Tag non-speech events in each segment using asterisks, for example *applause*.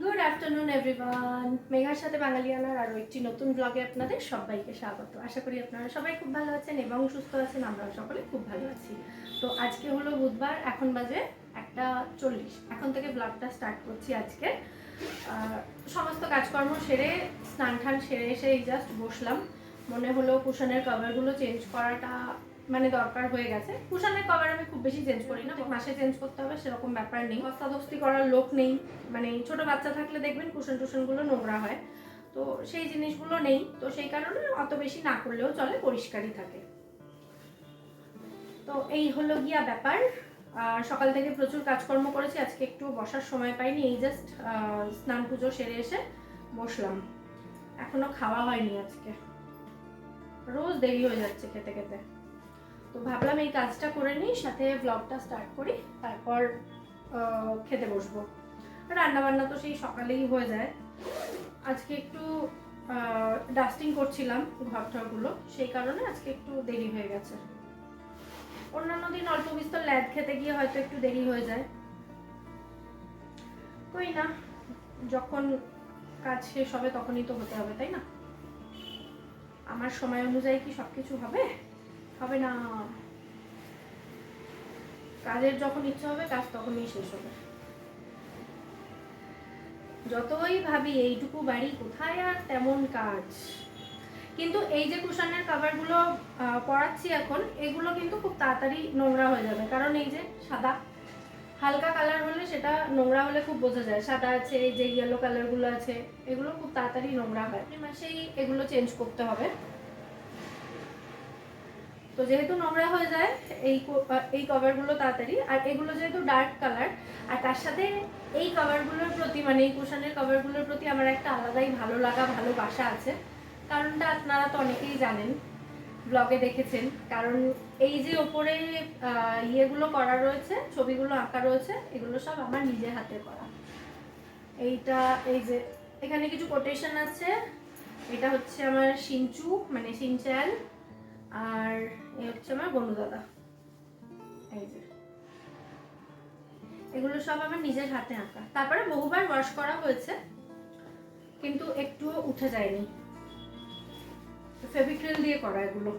Good afternoon everyone মেঘার সাথে বাঙালিয়ানার আরও একটি নতুন ব্লগে আপনাদের সবাইকে স্বাগত। আশা করি আপনারা সবাই খুব ভালো আছেন এবং সুস্থ আছেন, আমরাও সকলে খুব ভালো আছি। তো আজকে হলো বুধবার, এখন বাজে একটা চল্লিশ। এখন থেকে ব্লগটা স্টার্ট করছি আজকে। সমস্ত কাজকর্ম সেরে স্নান ঠান সেরে এসে এই জাস্ট বসলাম। মনে হলো কুশনের কভারগুলো চেঞ্জ করাটা মানে দরকার হয়ে গেছে। কুশনের কভার আমি খুব বেশি চেঞ্জ করি না মাসে চেঞ্জ করতে হবে, সেরকম ব্যাপার নেই। হস্তাদস্তি করার লোক নেই মানে ছোট বাচ্চা থাকলে দেখবেন কুশন টুশনগুলো নোংরা হয়। তো সেই জিনিসগুলো নেই, তো সেই কারণে অত বেশি না করলেও চলে, পরিষ্কারই থাকে। তো এই হলো গিয়া ব্যাপার। সকাল থেকে প্রচুর কাজকর্ম করেছি, আজকে একটু বসার সময় পাইনি, এই জাস্ট স্নান পুজো সেরে এসে বসলাম। এখনও খাওয়া হয়নি আজকে। রোজ দেরি হয়ে যাচ্ছে খেতে খেতে। তো ভাবলাম এই কাজটা করে নিই, সাথে ব্লগটা স্টার্ট করি, তারপর খেতে বসবো। রান্না বান্না তো সেই সকালেই হয়ে যায়। আজকে একটু ডাস্টিং করছিলাম ঘর টরগুলো সেই কারণে আজকে একটু দেরি হয়ে গেছে। অন্যান্য দিন অল্প বিস্তর ল্যাদ খেতে গিয়ে হয়তো একটু দেরি হয়ে যায়। কই না, যখন কাজ শেষ হবে তখনই তো হতে হবে, তাই না? আমার সময় অনুযায়ী কি সব কিছু হবে? হবে না। কাজের যখন ইচ্ছা হবে, কাজ তখনই শেষ হবে। যতই ভাবি এইটুকু বাড়ি কোথায় আর তেমন কাজ। কিন্তু এই যে কুশনের কাভারগুলো পরাচ্ছি এখন, এগুলো কিন্তু খুব তাড়াতাড়ি নোংরা হয়ে যাবে। কারণ এই যে সাদা, হালকা কালার হলে সেটা নোংরা হলে খুব বোঝা যায়। সাদা আছে, এই যে ইয়েলো কালারগুলো আছে, এগুলো খুব তাড়াতাড়ি নোংরা হয়। মাসেই এগুলো চেঞ্জ করতে হবে। তো যেহেতু নোংরা হয়ে যায়, এই এই কভারগুলো তাড়াতাড়ি। আর এগুলো যেহেতু ডার্ক কালার আর তার সাথে এই কভারগুলোর প্রতি মানে এই কুশনের কভারগুলোর প্রতি আমার একটা আলাদাই ভালো লাগা ভালোবাসা আছে। কারণটা আপনারা তো অনেকেই জানেন ব্লগে দেখেছেন। কারণ এই যে ওপরে ইয়েগুলো করা রয়েছে, ছবিগুলো আঁকা রয়েছে, এগুলো সব আমার নিজের হাতে করা। এইটা, এই যে, এখানে কিছু কোটেশন আছে। এটা হচ্ছে আমার সিঞ্চু মানে সিনচ্যাল আর এই হচ্ছে আমার বনু দাদা। এগুলো সব আমার নিজের হাতে আঁকা। তারপরে বহুবার ওয়াশ করা হয়েছে, কিন্তু একটুও উঠে যায়নি। ফেভিক্রিল দিয়ে করা এগুলো।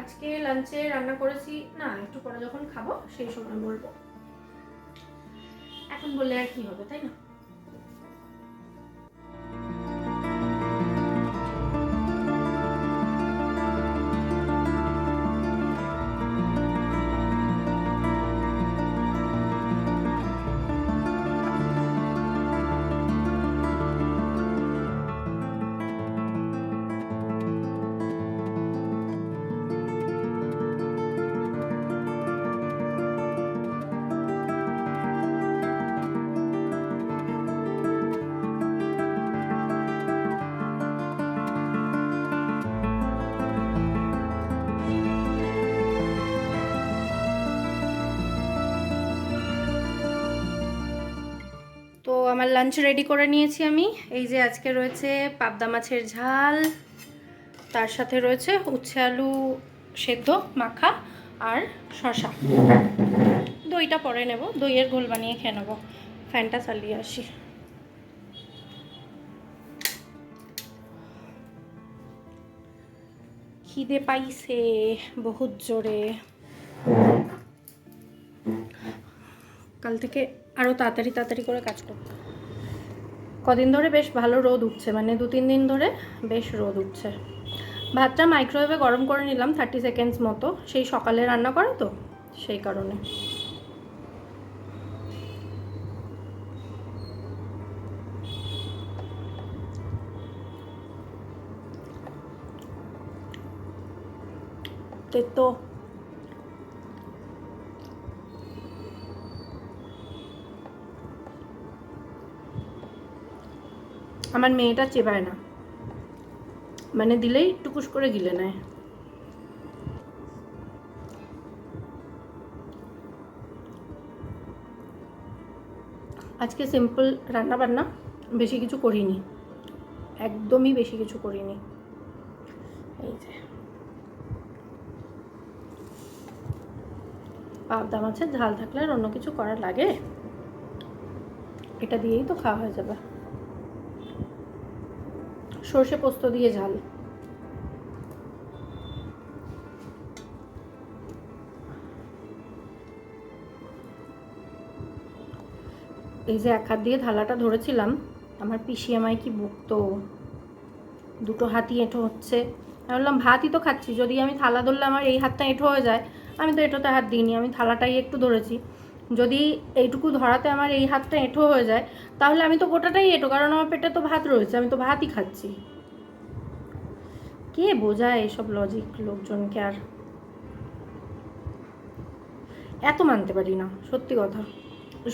আজকে লাঞ্চে রান্না করেছি, না, একটু পরে যখন খাব, সেই সময় বলব। এখন বললে আর কি হবে, তাই না? আমার লাঞ্চ রেডি করে নিয়েছি আমি। এই যে আজকে রয়েছে পাবদা মাছের ঝাল, তার সাথে রয়েছে উচ্ছে আলু সেদ্ধ, মাখা আর শশা দইটা পরে নেব, দইয়ের ঘোল বানিয়ে খেয়ে নেব। ফ্যানটা চালিয়ে আসি। খিদে পাইছে বহুত জোরে। কাল থেকে আরও তাড়াতাড়ি তাড়াতাড়ি করে কাজ করতে কদিন ধরে বেশ ভালো রোদ উঠছে মানে দু, তিন দিন ধরে বেশ রোদ উঠছে। ভাতটা মাইক্রোওয়েভে গরম করে নিলাম থার্টি সেকেন্ডস মতো। সেই সকালে রান্না করে তো, সেই কারণে। তেতো। আমার মেয়েটা চেবায় না। মানে দিলেই টুকুস করে গিলে নেয়। আজকে সিম্পল রান্না বান্না বেশি কিছু করিনি। একদমই বেশি কিছু করিনি। এই যে। পাবদা মাছের ঝাল থাকলে আর অন্য কিছু করা লাগে? এটা দিয়েই তো খাওয়া হয়ে যাবে। সর্ষে পোস্ত দিয়ে ঝাল। এই যে এক হাত দিয়ে থালাটা ধরেছিলাম, আমার পিসি আমায় কি বকতো? দুটো হাতই এঁঠো হচ্ছে। আমি বললাম, ভাতই তো খাচ্ছি, যদি আমি থালা ধরলে আমার এই হাতটা এঁঠো হয়ে যায়, আমি তো এঁঠোতে হাত দিইনি, আমি থালাটাই একটু ধরেছি। যদি এইটুকু ধরাতে আমার এই হাতটা এঁঠো হয়ে যায়, তাহলে আমি তো গোটাটাই এঁঠো, কারণ আমার পেটে তো ভাত রয়েছে, আমি তো ভাতই খাচ্ছি। কে বোঝায় এসব লজিক লোকজনকে আর? এত মানতে পারি না, সত্যি কথা।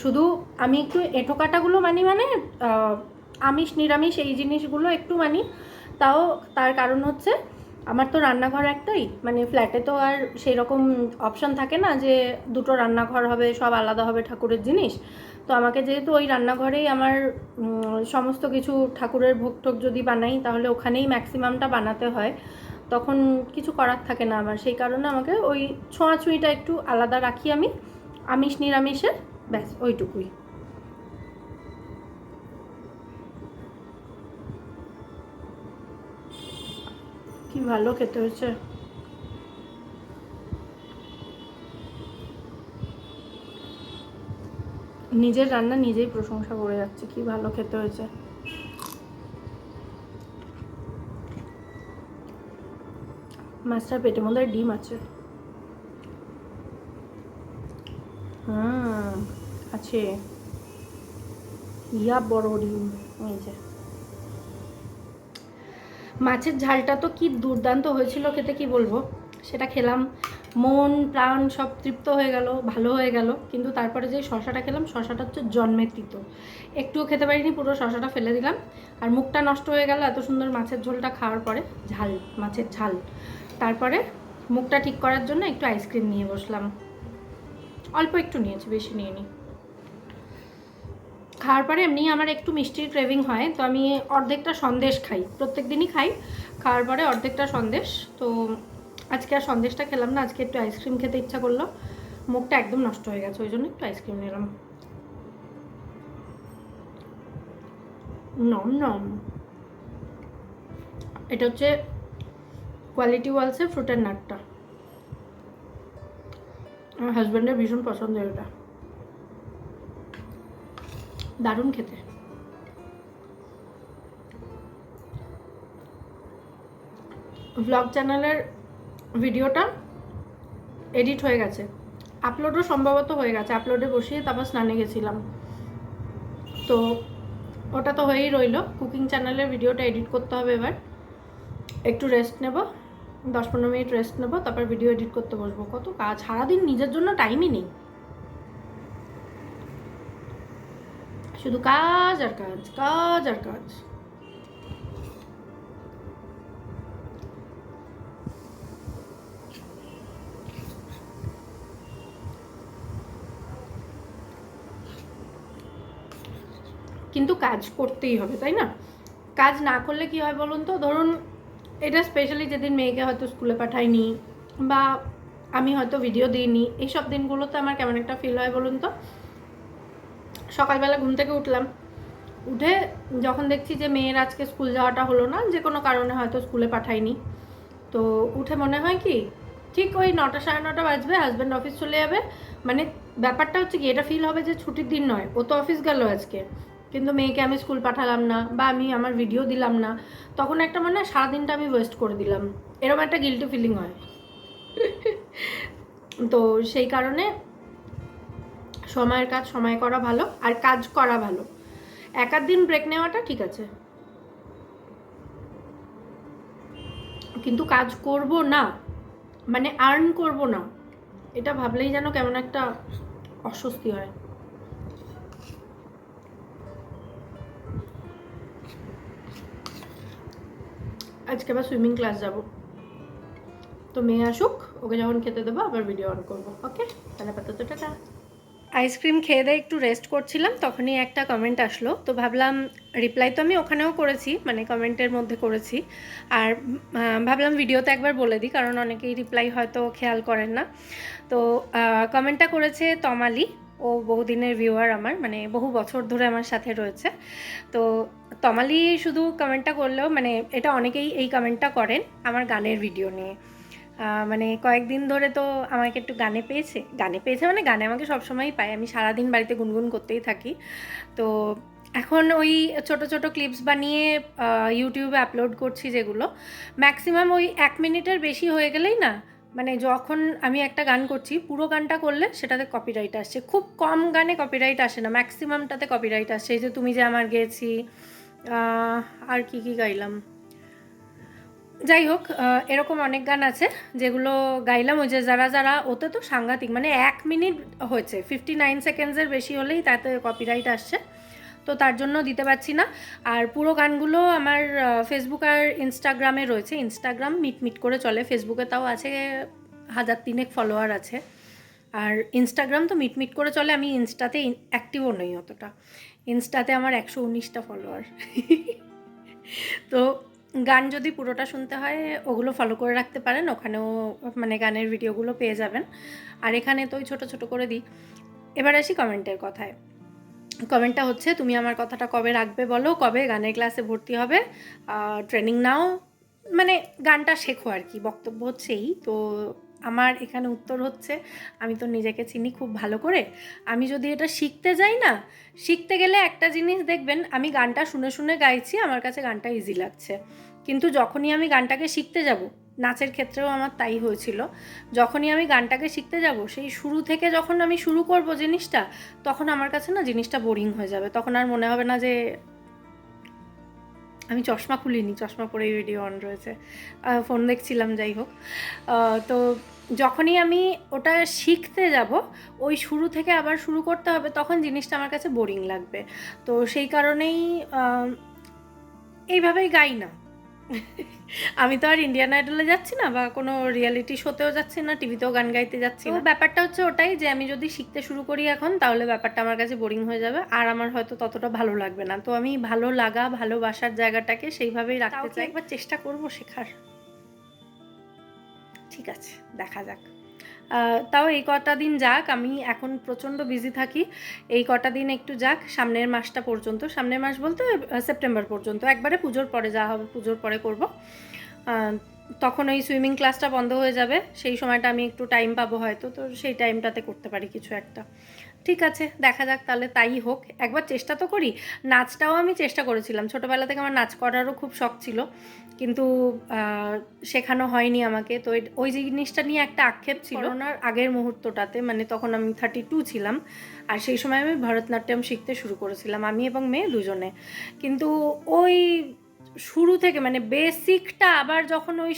শুধু আমি একটু এঁঠো কাটাগুলো মানি মানে আমিষ নিরামিষ এই জিনিসগুলো একটু মানি, তাও তার কারণ হচ্ছে আমার তো রান্নাঘর একটাই মানে ফ্ল্যাটে তো আর সেই রকম অপশান থাকে না যে দুটো রান্নাঘর হবে, সব আলাদা হবে ঠাকুরের জিনিস। তো আমাকে যেহেতু ওই রান্নাঘরেই আমার সমস্ত কিছু ঠাকুরের ভোগ টোগ যদি বানাই, তাহলে ওখানেই ম্যাক্সিমামটা বানাতে হয়। তখন কিছু করার থাকে না আমার, সেই কারণে আমাকে ওই ছোঁয়াছুঁইটা একটু আলাদা রাখি আমি, আমিষ নিরামিষের ব্যাস, ওইটুকুই। কি ভালো খেতে হয়েছে? নিজের রান্না নিজেই প্রশংসা করে যাচ্ছে, কি ভালো খেতে হয়েছে। মাছটার পেটের মধ্যে ডিম আছে। হুম, আছে। ইয়া বড় ডিম, এই যে। মাছের ঝালটা তো কি দুর্দান্ত হয়েছিল, খেতে কি বলব? সেটা খেলাম, মন, প্রাণ সব তৃপ্ত হয়ে গেল, ভালো হয়ে গেল। কিন্তু তারপরে যে শশাটা খেলাম, শশাটা হচ্ছে জন্মের তিতো। একটুও খেতে পারিনি, পুরো শশাটা ফেলে দিলাম। আর মুখটা নষ্ট হয়ে গেল এত সুন্দর মাছের ঝোলটা খাওয়ার পরে, ঝাল, মাছের ঝাল। তারপরে মুখটা ঠিক করার জন্য একটু আইসক্রিম নিয়ে বসলাম। অল্প একটু নিয়েছি, বেশি নিয়ে খাওয়ার পরে এমনি আমার একটু মিষ্টির ক্রেভিং হয়, তো আমি অর্ধেকটা সন্দেশ খাই প্রত্যেক দিনই খাই। খাওয়ার পরে অর্ধেকটা সন্দেশ, তো আজকে আর সন্দেশটা খেলাম না, আজকে একটু আইসক্রিম খেতে ইচ্ছা করল। মুখটা একদম নষ্ট হয়ে গেছে, ওই জন্য একটু আইসক্রিম নিলাম। নম নম। এটা হচ্ছে কোয়ালিটি ওয়ালসের ফ্রুটের নাটটা। আমার হাজব্যান্ডের ভীষণ পছন্দের এটা। দারুণ খেতে। ব্লগ চ্যানেলের ভিডিওটা এডিট হয়ে গেছে। আপলোডও সম্ভবত হয়ে গেছে। আপলোডে বসিয়ে তারপর স্নানে গেছিলাম। তো ওটা তো হয়েই রইল। কুকিং চ্যানেলের ভিডিওটা এডিট করতে হবে এবার। একটু রেস্ট নেব। দশ পনেরো মিনিট রেস্ট নেব। তারপর ভিডিও এডিট করতে বসবো। কত কাজ? সারাদিন নিজের জন্য টাইমই নেই। শুধু কাজ আর কাজ কাজ আর কাজ। কিন্তু কাজ করতেই হবে, তাই না? কাজ না করলে কি হয় বলুন তো? ধরুন, এটা স্পেশালি যেদিন মেয়েকে হয়তো স্কুলে পাঠাইনি বা আমি হয়তো ভিডিও দিইনি, এইসব দিনগুলোতে আমার কেমন একটা ফিল হয় বলুন তো? সকালবেলা ঘুম থেকে উঠলাম। উঠে যখন দেখছি যে মেয়ের আজকে স্কুল যাওয়াটা হলো না, যে কোনো কারণে হয়তো স্কুলে পাঠাইনি তো উঠে মনে হয় কি, ঠিক ওই নটা সাড়ে নটা বাজবে হাজব্যান্ড অফিস চলে যাবে। মানে ব্যাপারটা হচ্ছে কি, এটা ফিল হবে যে ছুটির দিন নয়, ও তো অফিস গেল আজকে। কিন্তু মেয়েকে আমি স্কুল পাঠালাম না বা আমি আমার ভিডিও দিলাম না। তখন একটা মনে হয় সারাদিনটা আমি ওয়েস্ট করে দিলাম। এরকম একটা গিল্টি ফিলিং হয়। তো সেই কারণে সময়ের কাজ, সময় করা ভালো আর কাজ করা ভালো। এক দিন ব্রেক নেওয়াটা ঠিক আছে। কিন্তু কাজ করব না মানে আর্ন করব না, এটা ভাবলেই যেন কেমন একটা অস্বস্তি হয়। আজকে আবার সুইমিং ক্লাস যাব। তো মেয়ে আসুক, ওকে যখন খেতে দেবো আবার ভিডিও অন করব ওকে তাহলে আপাতত টাটা। আইসক্রিম খেয়ে দিয়ে একটু রেস্ট করছিলাম, তখনই একটা কমেন্ট আসলো। তো ভাবলাম রিপ্লাই তো আমি ওখানেও করেছি মানে কমেন্টের মধ্যে করেছি। আর ভাবলাম ভিডিওতে একবার বলে দিই, কারণ অনেকেই রিপ্লাই হয়তো খেয়াল করেন না। তো কমেন্টটা করেছে তমালি, ও বহুদিনের ভিউয়ার আমার মানে বহু বছর ধরে আমার সাথে রয়েছে। তো তমালি শুধু কমেন্টটা করলেও মানে এটা অনেকেই এই কমেন্টটা করেন, আমার গানের ভিডিও নিয়ে। মানে কয়েকদিন ধরে তো আমাকে একটু গানে পেয়েছে। গানে পেয়েছে মানে গানে আমাকে সবসময়ই পায়। আমি সারাদিন বাড়িতে গুনগুন করতেই থাকি। তো এখন ওই ছোট ছোট ক্লিপস বানিয়ে ইউটিউবে আপলোড করছি যেগুলো। ম্যাক্সিমাম ওই এক মিনিটের বেশি হয়ে গেলেই না মানে যখন আমি একটা গান করছি, পুরো গানটা করলে সেটাতে কপিরাইট আসছে। খুব কম গানে কপিরাইট আসে না। ম্যাক্সিমামটাতে কপিরাইট আসছে। এই যে তুমি যে আমার গেয়েছি আর কি কি গাইলাম? যাই হোক এরকম অনেক গান আছে যেগুলো গাইলাম। ওই যে যারা যারা, ওতে তো সাংঘাতিক মানে এক মিনিট হয়েছে ফিফটি নাইন সেকেন্ডসের বেশি হলেই তাতে কপিরাইট আসছে। তো তার জন্য দিতে পারছি না। আর পুরো গানগুলো আমার ফেসবুক আর ইনস্টাগ্রামে রয়েছে। ইনস্টাগ্রাম মিট মিট করে চলে। ফেসবুকে তাও আছে, হাজার তিনেক ফলোয়ার আছে। আর ইনস্টাগ্রাম তো মিট মিট করে চলে। আমি ইনস্টাতে অ্যাক্টিভও নই অতটা। ইনস্টাতে আমার একশো উনিশটা ফলোয়ার *laughs* তো গান যদি পুরোটা শুনতে হয়, ওগুলো ফলো করে রাখতে পারেন, ওখানেও মানে গানের ভিডিওগুলো পেয়ে যাবেন। আর এখানে তো ওই ছোটো ছোটো করে দিই। এবার আসি কমেন্টের কথায়। কমেন্টটা হচ্ছে, তুমি আমার কথাটা কবে রাখবে বলো? কবে গানের ক্লাসে ভর্তি হবে? ট্রেনিং নাও? মানে গানটা শেখো আর কি, বক্তব্য হচ্ছেই তো আমার এখানে উত্তর হচ্ছে, আমি তো নিজেকে চিনি খুব ভালো করে। আমি যদি এটা শিখতে যাই না, শিখতে গেলে একটা জিনিস দেখবেন, আমি গানটা শুনে শুনে গাইছি, আমার কাছে গানটা ইজি লাগছে। কিন্তু যখনই আমি গানটাকে শিখতে যাব, নাচের ক্ষেত্রেও আমার তাই হয়েছিল, যখনই আমি গানটাকে শিখতে যাব, সেই শুরু থেকে যখন আমি শুরু করব জিনিসটা, তখন আমার কাছে না জিনিসটা বোরিং হয়ে যাবে। তখন আর মনে হবে না যে আমি চশমা খুলিনি, চশমা পরেই ভিডিও অন রয়েছে। ফোন দেখছিলাম, যাই হোক। তো যখনই আমি ওটা শিখতে যাব, ওই শুরু থেকে আবার শুরু করতে হবে, তখন জিনিসটা আমার কাছে বোরিং লাগবে। তো সেই কারণেই এইভাবেই গাই না। *laughs* আমি তো আর ইন্ডিয়ান আইডলে যাচ্ছি না বা কোনো রিয়েলিটি শোতেও যাচ্ছি না টিভিতেও গান গাইতে যাচ্ছি না। ব্যাপারটা হচ্ছে ওটাই যে আমি যদি শিখতে শুরু করি এখন তাহলে ব্যাপারটা আমার কাছে বোরিং হয়ে যাবে। আর আমার হয়তো ততটা ভালো লাগবে না। তো আমি ভালো লাগা ভালোবাসার জায়গাটাকে সেইভাবেই রাখতে চাই। একবার চেষ্টা করব শেখার? ঠিক আছে দেখা যাক। তাও এই কটা দিন যাক, আমি এখন প্রচণ্ড বিজি থাকি। এই কটা দিন একটু যাক, সামনের মাসটা পর্যন্ত। সামনের মাস বলতে সেপ্টেম্বর পর্যন্ত। একবারে পুজোর পরে যা হবে পুজোর পরে করব। তখন ওই সুইমিং ক্লাসটা বন্ধ হয়ে যাবে। সেই সময়টা আমি একটু টাইম পাবো হয়তো, তো সেই টাইমটাতে করতে পারি কিছু একটা। ঠিক আছে, দেখা যাক তাহলে তাই হোক। একবার চেষ্টা তো করি। নাচটাও আমি চেষ্টা করেছিলাম। ছোটোবেলা থেকে আমার নাচ করারও খুব শখ ছিল। কিন্তু শেখানো হয়নি আমাকে। তো ওই জিনিসটা নিয়ে একটা আক্ষেপ ছিল ওনার আগের মুহূর্তটাতে মানে তখন আমি থার্টি টু ছিলাম। আর সেই সময় আমি ভরতনাট্যম শিখতে শুরু করেছিলাম আমি এবং মেয়ে দুজনে। কিন্তু ওই শুরু থেকে মানে বেসিকটা আবার যখন ওই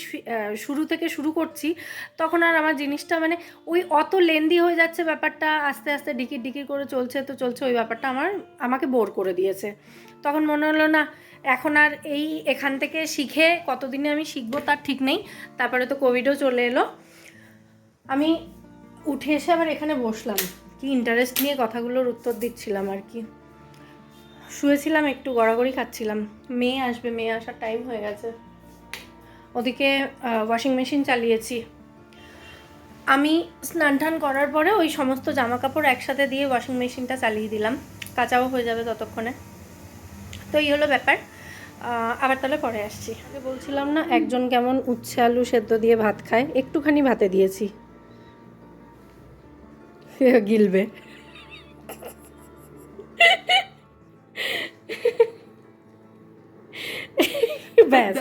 শুরু থেকে শুরু করছি তখন আর আমার জিনিসটা মানে ওই অত লেন্দি হয়ে যাচ্ছে ব্যাপারটা আস্তে আস্তে ডিকির ডিকির করে চলছে তো চলছে ওই ব্যাপারটা আমার আমাকে বোর করে দিয়েছে। তখন মনে হলো না এখন আর এই এখান থেকে শিখে কতদিনে আমি শিখব তার ঠিক নেই। তারপরে তো কোভিডও চলে এলো। আমি উঠে এসে আবার এখানে বসলাম। কি ইন্টারেস্ট নিয়ে কথাগুলোর উত্তর দিচ্ছিলাম আর কি। শুয়েছিলাম, একটু গড়াগড়ি খাচ্ছিলাম। মেয়ে আসবে, মেয়ে আসার টাইম হয়ে গেছে। ওদিকে ওয়াশিং মেশিন চালিয়েছি। আমি স্নান টান করার পরে ওই সমস্ত জামা কাপড় একসাথে দিয়ে ওয়াশিং মেশিনটা চালিয়ে দিলাম। কাঁচাও হয়ে যাবে ততক্ষণে। তো এই হলো ব্যাপার। আবার তাহলে পরে আসছি। আগে বলছিলাম না একজন কেমন উচ্ছে আলু সেদ্ধ দিয়ে ভাত খায়? একটুখানি ভাতে দিয়েছি। *laughs* গিলবে। *laughs* ব্যাস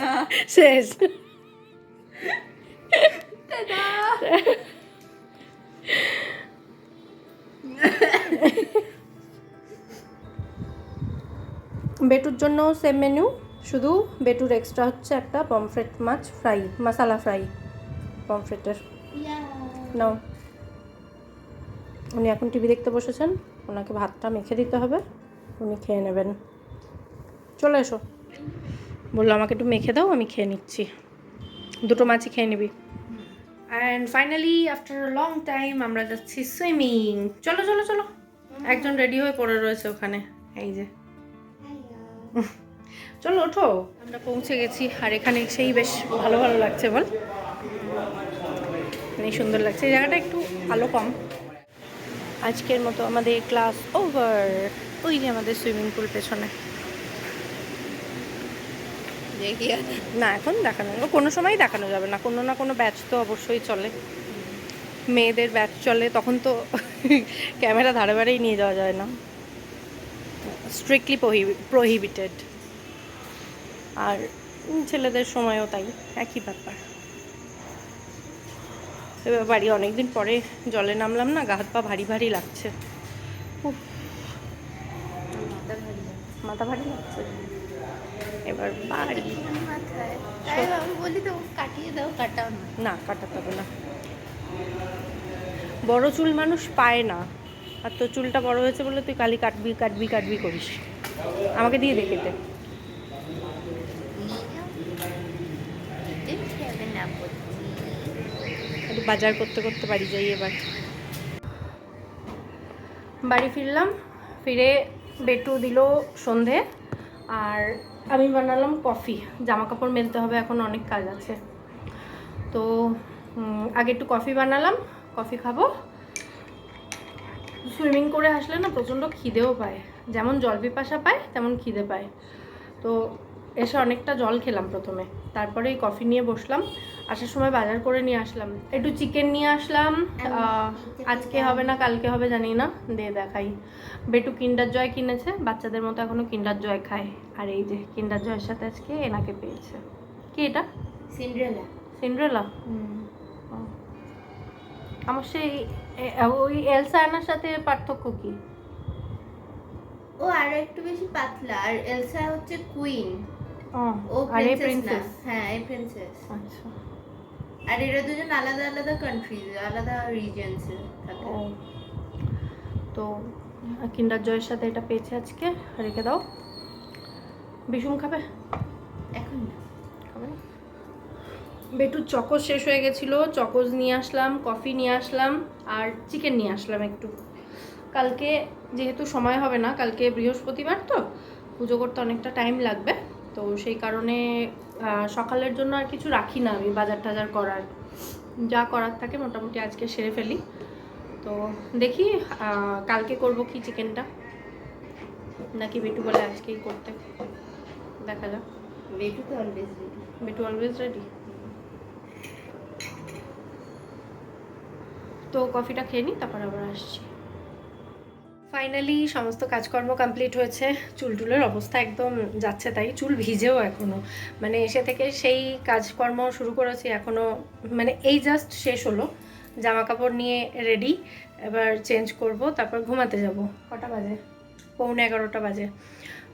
শেষ। *laughs* বেটুর জন্য সেম মেনু শুধু বেটুর এক্সট্রা হচ্ছে একটা পমফ্রেট মাছ ফ্রাই মশালা ফ্রাই পমফ্রেটের নাও। উনি এখন টিভি দেখতে বসেছেন ওনাকে ভাতটা মেখে দিতে হবে উনি খেয়ে নেবেন। চলে এসো। বলল আমাকে একটু মেখে দাও আমি খেয়ে নিচ্ছি। দুটো মাছই খেয়ে নিবি। And finally after long time আমরা যাচ্ছি সুইমিং চলো চলো চলো। একজন রেডি হয়ে পড়ে রয়েছে ওখানে। এই যে। চলো, ওঠো। আমরা পৌঁছে গেছি, আর এখানে সেই বেশ ভালো ভালো লাগছে বল। এই সুন্দর লাগছে জায়গাটা একটু আলো কম। আজকের মতো আমাদের ক্লাস ওভার। ওই যে আমাদের সুইমিং পুল পেছনে। না, এখন দেখানো কোনো সময় দেখানো যাবে না। কোনো না কোনো ব্যাচ তো অবশ্যই চলে। মেয়েদের ব্যাচ চলে, তখন তো *laughs* ক্যামেরা ধারে ধারেই নিয়ে যাওয়া যায় না। স্ট্রিক্টলি প্রহিবিটেড আর ছেলেদের সময়ও তাই একই ব্যাপার। এবার বাড়ি অনেকদিন পরে জলে নামলাম না গা হাত পা ভারী ভারী লাগছে। মাথা ভারী লাগছে। এবার বাড়ি। বলি তো কাটিয়ে দাও কাটাও না কাটাতে হবে না। বড় চুল মানুষ পায় না। আর তোর চুলটা বড় হয়েছে বলে তুই কালি কাটবি কাটবি কাটবি করিস। আমাকে দিয়ে দে বাজার করতে করতে বাড়ি যাই এবার। বাড়ি ফিরলাম, ফিরে বেটু দিল সন্ধে, আর আমি বানালাম কফি। জামা কাপড় মেলতে হবে, এখন অনেক কাজ আছে। তো আগে একটু কফি বানালাম, কফি খাব সুইমিং করে আসলে না প্রচণ্ড খিদেও পায়। যেমন জল পিপাসা পায় তেমন খিদে পায়। তো এসে অনেকটা জল খেলাম প্রথমে। তারপরে এই কফি নিয়ে বসলাম। আসার সময় বাজার করে নিয়ে আসলাম। একটু চিকেন নিয়ে আসলাম। আজকে হবে না কালকে হবে জানি না। দিয়ে দেখাই। বেটু কিন্ডার জয় কিনেছে। বাচ্চাদের মতো এখনও কিন্ডার জয় খায়। আর এই যে কিন্ডার জয়ের সাথে আজকে এনাকে পেয়েছে। কি এটা? সিন্ড্রেলা। সিন্ড্রেলা। আমার সেই ওই এলসা আনার সাথে পার্থক্য কি? ও আরও একটু বেশি পাতলা আর এলসা হচ্ছে কুইন ও প্রিন্সেস হ্যাঁ এই প্রিন্সেস আচ্ছা। আর এরা দুজন আলাদা আলাদা কান্ট্রিজ আলাদা রিজনস থাকে। তো কিন্ডার জয়ের সাথে এটা পেয়েছে আজকে। রেখে দাও। বিষুম খাবে? এখন না। খাবে না? বেটুর চকোজ শেষ হয়ে গেছিল চকোজ নিয়ে আসলাম কফি নিয়ে আসলাম আর চিকেন নিয়ে আসলাম একটু। কালকে যেহেতু সময় হবে না কালকে বৃহস্পতিবার তো পুজো করতে অনেকটা টাইম লাগবে তো সেই কারণে সকালের জন্য আর কিছু রাখি না আমি বাজার টাজার করার। যা করার থাকে মোটামুটি আজকে সেরে ফেলি। তো দেখি কালকে করব কি চিকেনটা? নাকি বেটু বলে আজকেই করতে। দেখা যাক। বেটু তো always ready Betu always ready তো কফিটা খেয়ে নিই, তারপর আবার আসছি। ফাইনালি সমস্ত কাজকর্ম কমপ্লিট হয়েছে। চুল টুলের অবস্থা একদম যাচ্ছে তাই, চুল ভিজেও এখনও মানে এসে থেকে সেই কাজকর্ম শুরু করেছি এখনও মানে এই জাস্ট শেষ হলো। জামা কাপড় নিয়ে রেডি এবার চেঞ্জ করব, তারপর ঘুমাতে যাব। কটা বাজে? পৌনে এগারোটা বাজে।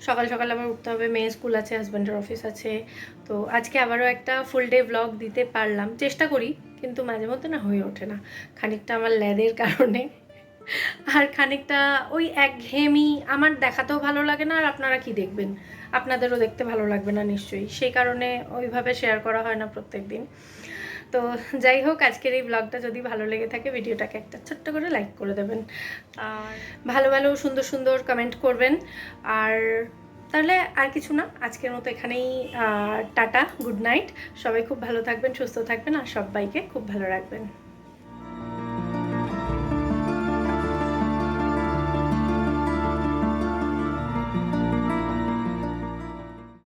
সকাল সকাল আবার উঠতে হবে, মেয়ে স্কুল আছে হাজব্যান্ডের অফিস আছে। তো আজকে আবারও একটা ফুল ডে ব্লগ দিতে পারলাম। চেষ্টা করি কিন্তু মাঝে মধ্যে না হয়ে ওঠে না। খানিকটা আমার ল্যাদের কারণে। আর খানিকটা ওই একঘেয়েমি আমার দেখাতেও ভালো লাগে না, আর আপনারা কি দেখবেন? আপনাদেরও দেখতে ভালো লাগবে না নিশ্চয়ই। সেই কারণে ওইভাবে শেয়ার করা হয় না প্রত্যেক দিন তো যাই হোক, আজকের এই ব্লগটা যদি ভালো লেগে থাকে, ভিডিওটাকে একটা ছোট্ট করে লাইক করে দেবেন। আর ভালো ভালো সুন্দর সুন্দর কমেন্ট করবেন। আর তাহলে আর কিছু না, আজকের মতো এখানেই টাটা, গুড নাইট। সবাই খুব ভালো থাকবেন, সুস্থ থাকবেন, আর সবাইকে খুব ভালো রাখবেন।